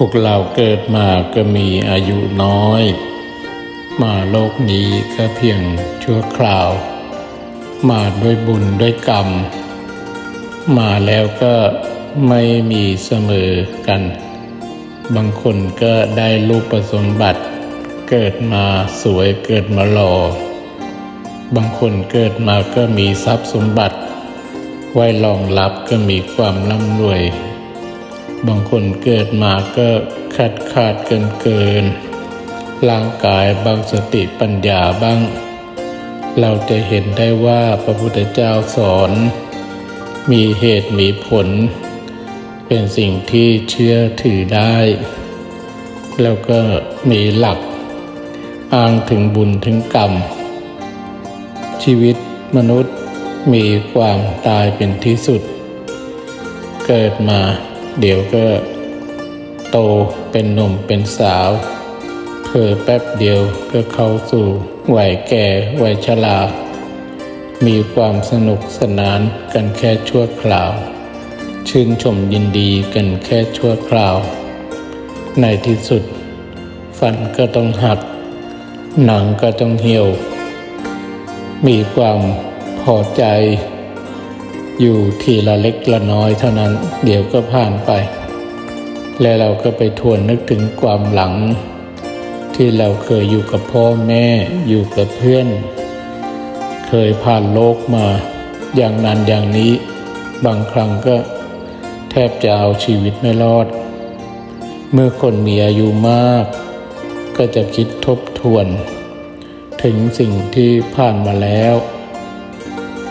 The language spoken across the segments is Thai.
พวกเราเกิดมาก็มีอายุน้อย มาโลกนี้ก็เพียงชั่วคราว มาด้วยบุญด้วยกรรม มาแล้วก็ไม่มีเสมอกัน บางคนก็ได้รูปสมบัติ เกิดมาสวยเกิดมาหล่อบางคนเกิดมาก็มีทรัพย์สมบัติ ไว้รองรับก็มีความร่ำรวย บางคนเกิดมาก็ขาดขาดเกินเกิน ร่างกายบางสติปัญญาบ้าง เราจะเห็นได้ว่าพระพุทธเจ้าสอน มีเหตุมีผล เป็นสิ่งที่เชื่อถือได้ แล้วก็มีหลัก อ้างถึงบุญถึงกรรม ชีวิตมนุษย์มีความตายเป็นที่สุด เกิดมา เดี๋ยวก็ โตเป็นหนุ่มเป็นสาวเพิ่แป๊บเดียวก็เข้าสู่วัยแก่วัยชรามีความสนุกสนานกันแค่ชั่วคราว ชื่นชมยินดีกันแค่ชั่วคราว ในที่สุด ฟันก็ต้องหัก หนังก็ต้องเหี่ยว มีความพอใจ อยู่ทีละเล็กละน้อยเท่านั้น เดี๋ยวก็ผ่านไป และเราก็ไปทวนนึกถึงความหลัง ที่เราเคยอยู่กับพ่อแม่อยู่กับเพื่อน เคยผ่านโลกมาอย่างนั้นอย่างนี้ บางครั้งก็แทบจะเอาชีวิตไม่รอด เมื่อคนมีอายุมาก ก็จะคิดทบทวน ถึงสิ่งที่ผ่านมาแล้ว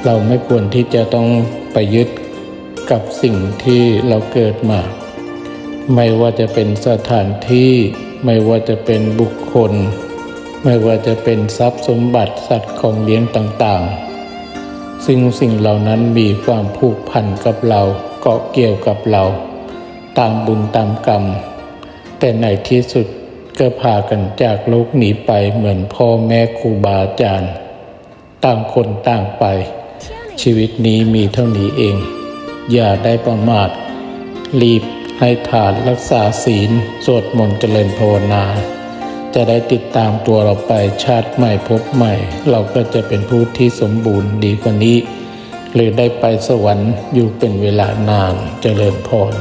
เราไม่ควรที่จะต้อง ไปยึดกับสิ่งที่เราเกิดมา ไม่ว่าจะเป็นสถานที่ ไม่ว่าจะเป็นบุคคล ไม่ว่าจะเป็นทรัพย์สมบัติสัตว์ของเลี้ยงต่างๆ ซึ่งสิ่งเหล่านั้นมีความผูกพันกับเราเกาะเกี่ยวกับเรา ตามบุญตามกรรม แต่ในที่สุดก็พากันจากโลกหนีไปเหมือนพ่อแม่ครูบาอาจารย์ ต่างคนต่างไป ชีวิตนี้มีเท่านี้เอง อย่าได้ประมาท รีบให้ทานรักษาศีล สวดมนต์เจริญภาวนา จะได้ติดตามตัวเราไปชาติใหม่พบใหม่ เราก็จะเป็นผู้ที่สมบูรณ์ดีกว่านี้ หรือได้ไปสวรรค์อยู่เป็นเวลานานเจริญพร